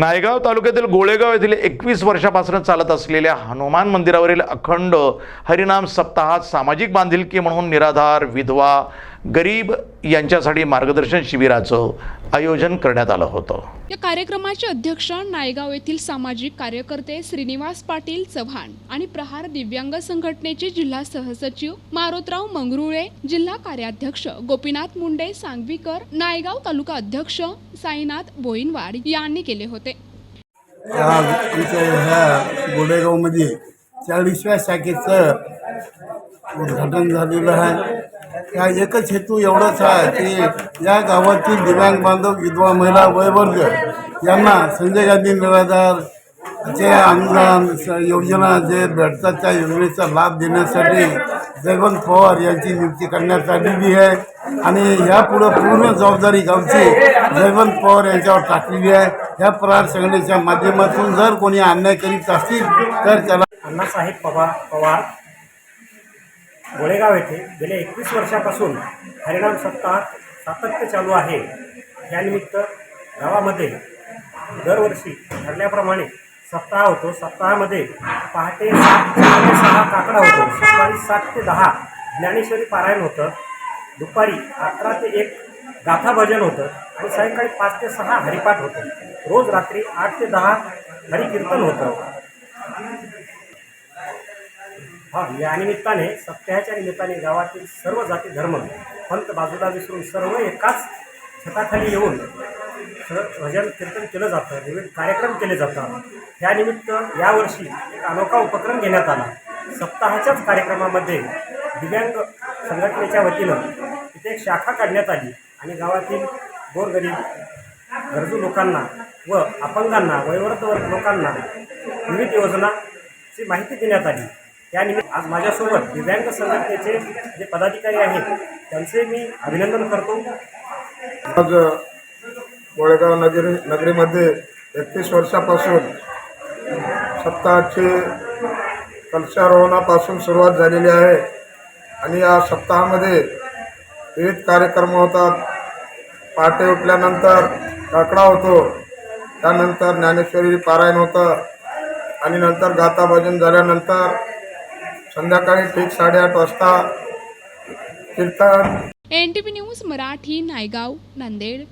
नायगाव तालुक्यातील गोळेगाव येथील एकवीस वर्षापासून चालत असलेल्या हनुमान मंदिरावरील अखंड हरिनाम सप्ताहात सामाजिक बांधिलकी म्हणून निराधार विधवा गरीब यांच्यासाठी मार्गदर्शन शिबिराचं आयोजन करण्यात आलं होतं. या कार्यक्रमाचे अध्यक्ष नायगाव येथील सामाजिक कार्यकर्ते श्रीनिवास पाटील चव्हाण आणि प्रहार दिव्यांग संघटनेचे जिल्हा सहसचिव मारोतराव मंगरुळे जिल्हा कार्याध्यक्ष गोपीनाथ मुंडे सांगवीकर नायगाव तालुका अध्यक्ष साईनाथ बोईनवाड यांनी केले होते. गोडेगावमध्ये चाळीसव्या शाखेचं उद्घाटन झालेलं आहे. या एकच हेतू एवढाच आहे की या गावातील दिव्यांग बांधव विधवा महिला वयवर्ग यांना संजय गांधी निराधार जे अनुदान योजना जे भेटतात त्या योजनेचा लाभ देण्यासाठी जयवंत पवार यांची नियुक्ती करण्यात आलेली आहे. आणि ह्यापुढं पूर्ण जबाबदारी गावची जयवंत पवार यांच्यावर टाकलेली आहे. ह्या प्रहार संघटनेच्या माध्यमातून जर कोणी अन्याय करीत असतील तर त्याला अण्णासाहेब पवार पवार गोळेगाव येथे गेल्या एकवीस वर्षापासून हरिणाम सत्ता सातत्य चालू आहे. यानिमित्त गावामध्ये दरवर्षी ठरल्याप्रमाणे सप्ताह होतो. सप्ताहामध्ये पहाटे सात ते सहा काकडा होतो. सकाळी सात ते दहा ज्ञानेश्वरी पारायण होतं. दुपारी अकरा ते एक गाथा भजन होतं. आणि सायंकाळी पाच ते सहा हरिपाठ होतं. रोज रात्री आठ ते दहा हरिकीर्तन होतं. हा या निमित्ताने सप्ताहाच्या निमित्ताने गावातील सर्व जाती धर्म पंत बाजूला विसरून सर्व एकाच छताखाली येऊन भजन कीर्तन केलं जातं विविध कार्यक्रम केले जातात. त्यानिमित्त यावर्षी एक अनोखा उपक्रम घेण्यात आला. सप्ताहाच्याच कार्यक्रमामध्ये दिव्यांग संघटनेच्या वतीनं तिथे एक शाखा काढण्यात आली आणि गावातील गोरगरीब गरजू लोकांना व अपंगांना वयोवृद्ध वर्ग लोकांना विविध योजनाची माहिती देण्यात आली. त्यानिमित्त आज माझ्यासोबत दिव्यांग संघटनेचे जे पदाधिकारी आहेत त्यांचे मी अभिनंदन करतो. मग गोळेगाव नगरी नगरीमध्ये एकतीस वर्षापासून सप्ताहाची कलशारोहणापासून सुरुवात झालेली आहे. आणि या सप्ताहामध्ये विविध कार्यक्रम होतात. पहाटे उठल्यानंतर काकडा होतो. त्यानंतर ज्ञानेश्वरी पारायण होतं. आणि नंतर गाथा भजन झाल्यानंतर संध्याकाळी ठीक साडेआठ वाजता कीर्तन. N T P news Marathi Naigaon Nanded.